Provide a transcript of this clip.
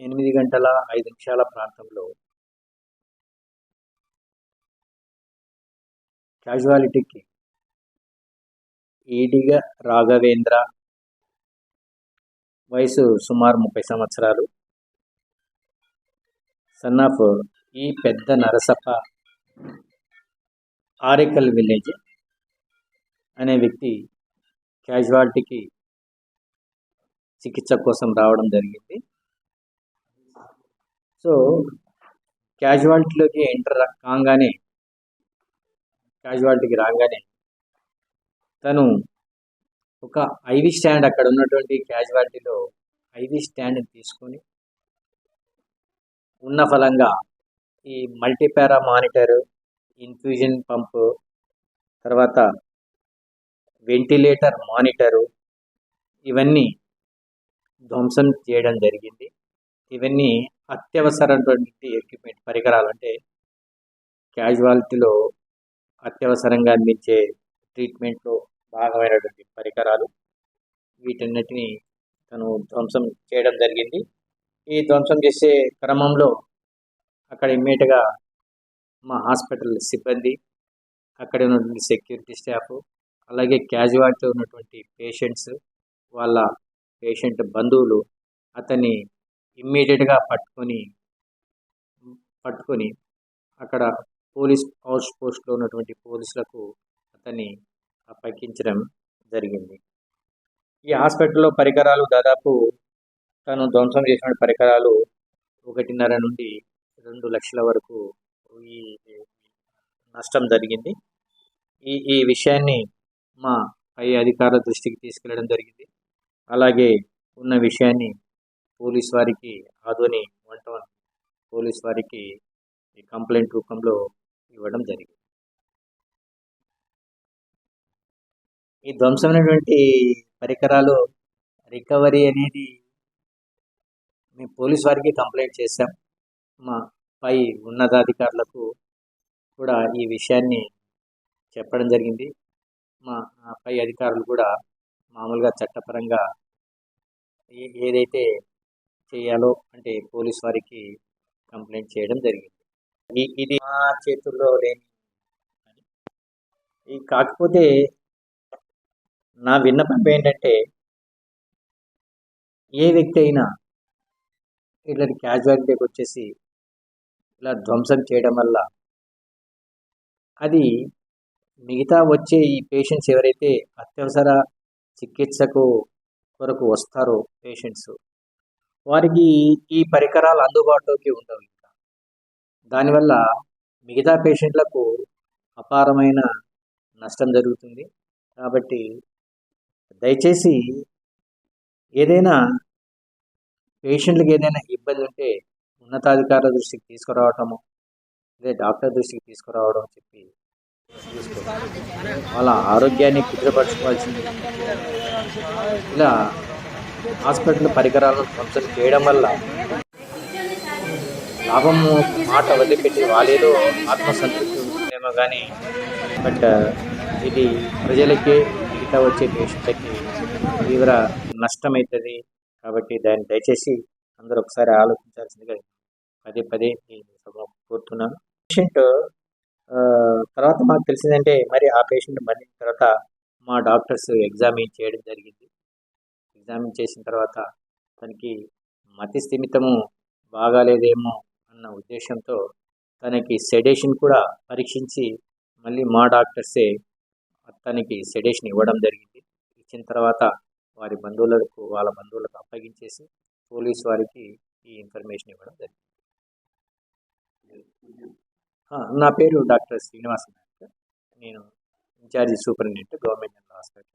ఎనిమిది గంటల ఐదు నిమిషాల ప్రాంతంలో క్యాజువాలిటీకి ఈడిగ రాఘవేంద్ర వయసు సుమారు ముప్పై సంవత్సరాలు. సన్ ఆఫ్ ఈ పెద్ద నరసప్ప ఆరికల్ విలేజ్ అనే వ్యక్తి క్యాజువాలిటీకి చికిత్స కోసం రావడం జరిగింది. సో క్యాజువాలిటీలోకి ఎంటర్ కాగానే క్యాజువాలిటీకి రాగానే తను ఒక ఐవి స్టాండ్ అక్కడ ఉన్నటువంటి క్యాజువాలిటీలో ఐవి స్టాండ్ తీసుకొని ఉన్న ఫలంగా ఈ మల్టీపారా మానిటర్ ఇన్ఫ్యూజన్ పంపు తర్వాత వెంటిలేటర్ మానిటరు ఇవన్నీ ధ్వంసం చేయడం జరిగింది. ఇవన్నీ అత్యవసరమైనటువంటి ఎక్విప్మెంట్ పరికరాలు అంటే క్యాజువాలిటీలో అత్యవసరంగా అందించే ట్రీట్మెంట్లో భాగమైనటువంటి పరికరాలు వీటన్నిటిని తను ధ్వంసం చేయడం జరిగింది. ఈ ధ్వంసం చేసే క్రమంలో అక్కడ ఇమ్మీడియట్గా మా హాస్పిటల్ సిబ్బంది అక్కడ ఉన్నటువంటి సెక్యూరిటీ స్టాఫ్ అలాగే క్యాజువాలిటీ ఉన్నటువంటి పేషెంట్స్ వాళ్ళ పేషెంట్ బంధువులు అతన్ని ఇమ్మీడియట్గా పట్టుకొని పట్టుకొని అక్కడ పోలీస్ హౌస్ పోస్ట్లో ఉన్నటువంటి పోలీసులకు అతన్ని అప్పగించడం జరిగింది. ఈ హాస్పిటల్లో పరికరాలు దాదాపు తను ధ్వంసం చేసిన పరికరాలు ఒకటిన్నర నుండి రెండు లక్షల వరకు ఈ నష్టం జరిగింది. ఈ ఈ విషయాన్ని మా పై అధికారుల దృష్టికి తీసుకెళ్ళడం జరిగింది. అలాగే ఉన్న విషయాన్ని పోలీస్ వారికి ఆదోని వన్ టౌన్ పోలీస్ వారికి ఈ కంప్లైంట్ రూపంలో ఇవ్వడం జరిగింది. ఈ ధ్వంసమైనటువంటి పరికరాలు రికవరీ అనేది మేము పోలీస్ వారికి కంప్లైంట్ చేశాం. మా పై ఉన్నతాధికారులకు కూడా ఈ విషయాన్ని చెప్పడం జరిగింది. మా పై అధికారులు కూడా మామూలుగా చట్టపరంగా ఏదైతే చేయాలో అంటే పోలీస్ వారికి కంప్లైంట్ చేయడం జరిగింది. ఇది మా చేతుల్లో లేని ఈ కాకపోతే నా విన్నపం ఏంటంటే ఏ వ్యక్తి అయినా ఇలాంటి క్యాజువాలిటీకి వచ్చేసి ఇలా ధ్వంసం చేయడం వల్ల అది మిగతా వచ్చే ఈ పేషెంట్స్ ఎవరైతే అత్యవసర చికిత్సకు కొరకు వస్తారో పేషెంట్స్ వారికి ఈ పరికరాలు అందుబాటులోకి ఉండవు ఇంకా. దానివల్ల మిగతా పేషెంట్లకు అపారమైన నష్టం జరుగుతుంది. కాబట్టి దయచేసి ఏదైనా పేషెంట్లకు ఏదైనా ఇబ్బంది ఉంటే ఉన్నతాధికారుల దృష్టికి తీసుకురావటము అదే డాక్టర్ దృష్టికి తీసుకురావడం చెప్పి వాళ్ళ ఆరోగ్యాన్ని కుదిరపరచుకోవాల్సింది. ఇలా హాస్పిటల్ పరికరాలను కొంచెం చేయడం వల్ల లాభం మాట వదిలిపెట్టి వాళ్ళేదో ఆత్మసంతృప్తి ఉంటుందేమో కానీ బట్ ఇది ప్రజలకి మిగతా వచ్చే పేషెంట్లకి తీవ్ర నష్టమవుతుంది కాబట్టి దాన్ని దయచేసి అందరూ ఒకసారి ఆలోచించాల్సిందిగా పదే పదే నేను కోరుతున్నాను. పేషెంట్ తర్వాత మాకు తెలిసిందంటే మరి ఆ పేషెంట్ మరణించిన తర్వాత మా డాక్టర్స్ ఎగ్జామిన్ చేయడం జరిగింది. ఎగ్జామిన్ చేసిన తర్వాత తనకి మతి స్థిమితము బాగాలేదేమో అన్న ఉద్దేశంతో తనకి సెడేషన్ కూడా పరీక్షించి మళ్ళీ మా డాక్టర్సే తనకి సెడేషన్ ఇవ్వడం జరిగింది. ఇచ్చిన తర్వాత వారి బంధువులకు వాళ్ళ బంధువులకు అప్పగించేసి పోలీస్ వారికి ఈ ఇన్ఫర్మేషన్ ఇవ్వడం జరిగింది. నా పేరు డాక్టర్ శ్రీనివాస నాయక్. నేను in charge superintendent government general hospital.